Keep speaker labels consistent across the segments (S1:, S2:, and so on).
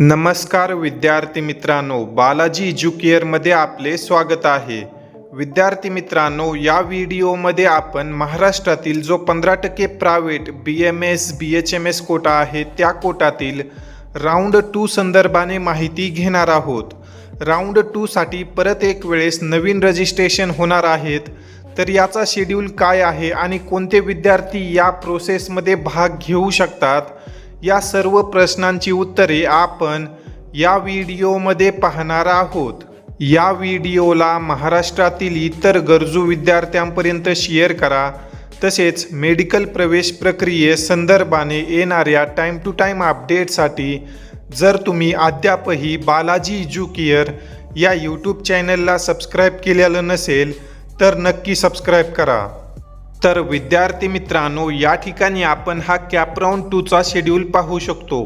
S1: नमस्कार विद्यार्थी मित्रांनो बालाजी एज्युकेअरमध्ये आपले स्वागत आहे. विद्यार्थी मित्रांनो या व्हिडिओमध्ये आपण महाराष्ट्रातील जो पंधरा टक्के private B M S B H M S quota आहे त्या कोटातील राऊंड टू संदर्भाने माहिती घेणार आहोत. राऊंड टूसाठी परत एक वेळेस नवीन रजिस्ट्रेशन होणार आहेत. तर याचा शेड्यूल काय आहे आणि कोणते विद्यार्थी या प्रोसेसमध्ये भाग घेऊ शकतात? या सर्व प्रश्नांची उत्तरे आपण या व्हिडिओमध्ये पाहणार आहोत. या व्हिडिओला महाराष्ट्रातील इतर गरजू विद्यार्थ्यांपर्यंत शेअर करा. तसेच मेडिकल प्रवेश प्रक्रिये संदर्भाने येणाऱ्या टाईम टू टाईम अपडेटसाठी जर तुम्ही अद्यापही बालाजी एज्युकेअर या यूट्यूब चॅनलला सबस्क्राईब केलेलं नसेल तर नक्की सबस्क्राईब करा. तर विद्यार्थी मित्रांनो या ठिकाणी आपण हा कॅपराऊंड टूचा शेड्यूल पाहू शकतो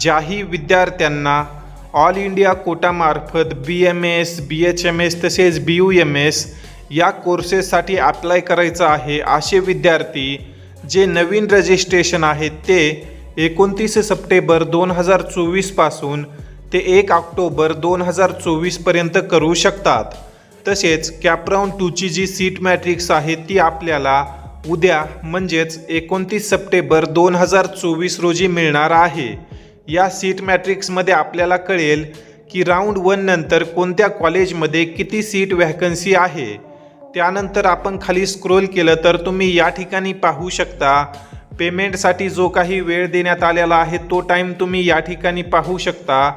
S1: ज्याही विद्यार्थ्यांना all India कोटामार्फत B M S B H M S तसेच बी यू एम एस या कोर्सेससाठी अप्लाय करायचं आहे असे विद्यार्थी जे नवीन रजिस्ट्रेशन आहेत ते एकोणतीस सप्टेंबर दोन हजार चोवीसपासून ते एक ऑक्टोबर दोन हजार चोवीसपर्यंत करू शकतात. तसेच कॅपराऊंड टूची जी सीट मॅट्रिक्स आहे ती आपल्याला उद्या म्हणजेच एकोणतीस सप्टेंबर दोन हजार चोवीस रोजी मिळणार आहे. या सीट मॅट्रिक्समध्ये आपल्याला कळेल की राऊंड वन नंतर कोणत्या कॉलेजमध्ये किती सीट व्हॅकन्सी आहे. त्यानंतर आपण खाली स्क्रोल केलं तर तुम्ही या ठिकाणी पाहू शकता. पेमेंटसाठी जो काही वेळ देण्यात आलेला आहे तो टाईम तुम्ही या ठिकाणी पाहू शकता.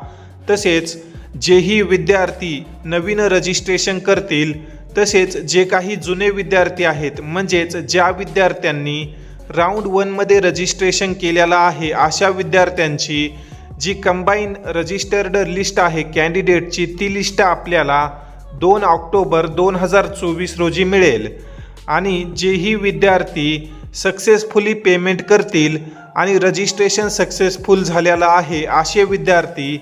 S1: तसेच जेही विद्यार्थी नवीन रजिस्ट्रेशन करतील तसेच जे काही जुने विद्यार्थी आहेत म्हणजेच ज्या विद्यार्थ्यांनी राऊंड वनमध्ये रजिस्ट्रेशन केलेलं आहे अशा विद्यार्थ्यांची जी कंबाईन रजिस्टर्ड लिस्ट आहे कॅन्डिडेटची ती लिस्ट आपल्याला दोन ऑक्टोबर दोन हजार चोवीस रोजी मिळेल. आणि जेही विद्यार्थी सक्सेसफुली पेमेंट करतील आणि रजिस्ट्रेशन सक्सेसफुल झालेलं आहे असे विद्यार्थी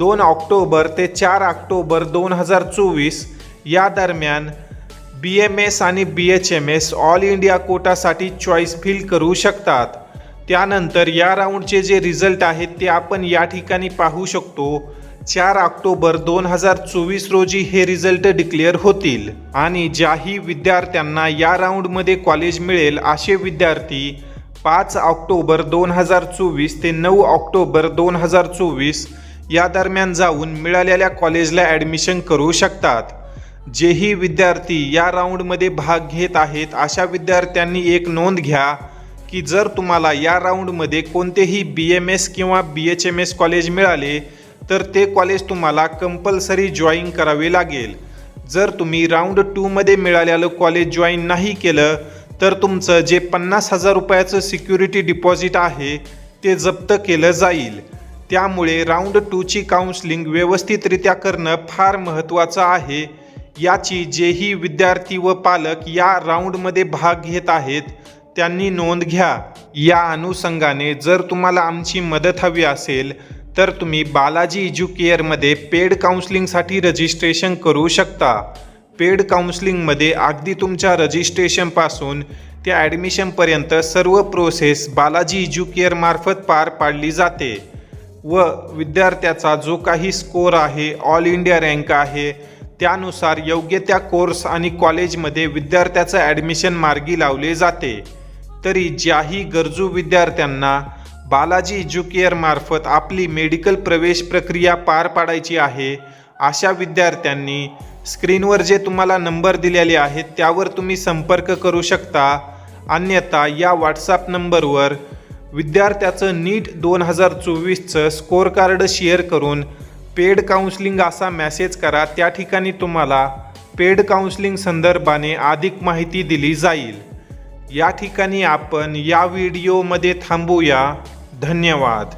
S1: दोन ऑक्टोबर ते चार ऑक्टोबर दोन हजार चोवीस या दरम्यान बी एम एस आणि B H M S all India कोटासाठी choice fill करू शकतात. त्यानंतर या राऊंडचे जे रिझल्ट आहेत ते आपण या ठिकाणी पाहू शकतो. चार ऑक्टोबर दोन हजार चोवीस रोजी हे रिझल्ट डिक्लेअर होतील. आणि ज्याही विद्यार्थ्यांना या राऊंडमध्ये कॉलेज मिळेल असे विद्यार्थी पाच ऑक्टोबर दोन हजार चोवीस ते नऊ ऑक्टोबर दोन हजार चोवीस या दरम्यान जाऊन मिळालेल्या कॉलेजला ॲडमिशन करू शकतात. जेही विद्यार्थी या राऊंडमध्ये भाग घेत आहेत अशा विद्यार्थ्यांनी एक नोंद घ्या की जर तुम्हाला या राऊंडमध्ये कोणतेही बी एम एस किंवा B H M S college मिळाले तर ते कॉलेज तुम्हाला कंपल्सरी जॉईन करावे लागेल. जर तुम्ही राऊंड टूमध्ये मिळालेलं कॉलेज जॉईन नाही केलं तर तुमचं जे पन्नास हजार रुपयाचं सिक्युरिटी डिपॉझिट आहे ते जप्त केलं जाईल. त्यामुळे राऊंड टूची काउन्सलिंग व्यवस्थितरित्या करणं फार महत्त्वाचं आहे. याची जेही विद्यार्थी व पालक या राऊंडमध्ये भाग घेत आहेत त्यांनी नोंद घ्या. या अनुषंगाने जर तुम्हाला आमची मदत हवी असेल तर तुम्ही बालाजी एज्युकेअरमध्ये पेड काउन्सलिंगसाठी रजिस्ट्रेशन करू शकता. पेड काउन्सलिंगमध्ये अगदी तुमच्या रजिस्ट्रेशनपासून ते ॲडमिशनपर्यंत सर्व प्रोसेस बालाजी एज्युकेअरमार्फत पार पाडली जाते. व विद्यार्थ्याचा जो काही स्कोर आहे ऑल इंडिया रँक आहे त्यानुसार योग्य त्या कोर्स आणि कॉलेजमध्ये विद्यार्थ्याचं ॲडमिशन मार्गी लावले जाते. तरी ज्याही गरजू विद्यार्थ्यांना बालाजी एज्युकेअर मार्फत आपली मेडिकल प्रवेश प्रक्रिया पार पाडायची आहे अशा विद्यार्थ्यांनी स्क्रीनवर जे तुम्हाला नंबर दिलेले आहेत त्यावर तुम्ही संपर्क करू शकता. अन्यथा या व्हॉट्सॲप नंबरवर विद्यार्थ्याचं नीट दोन हजार चोवीसचं स्कोअर कार्ड शेअर करून पेड काउन्सलिंग असा मॅसेज करा. त्या ठिकाणी तुम्हाला पेड काउन्सलिंग संदर्भाने अधिक माहिती दिली जाईल. या ठिकाणी आपण या व्हिडिओमध्ये थांबूया. धन्यवाद.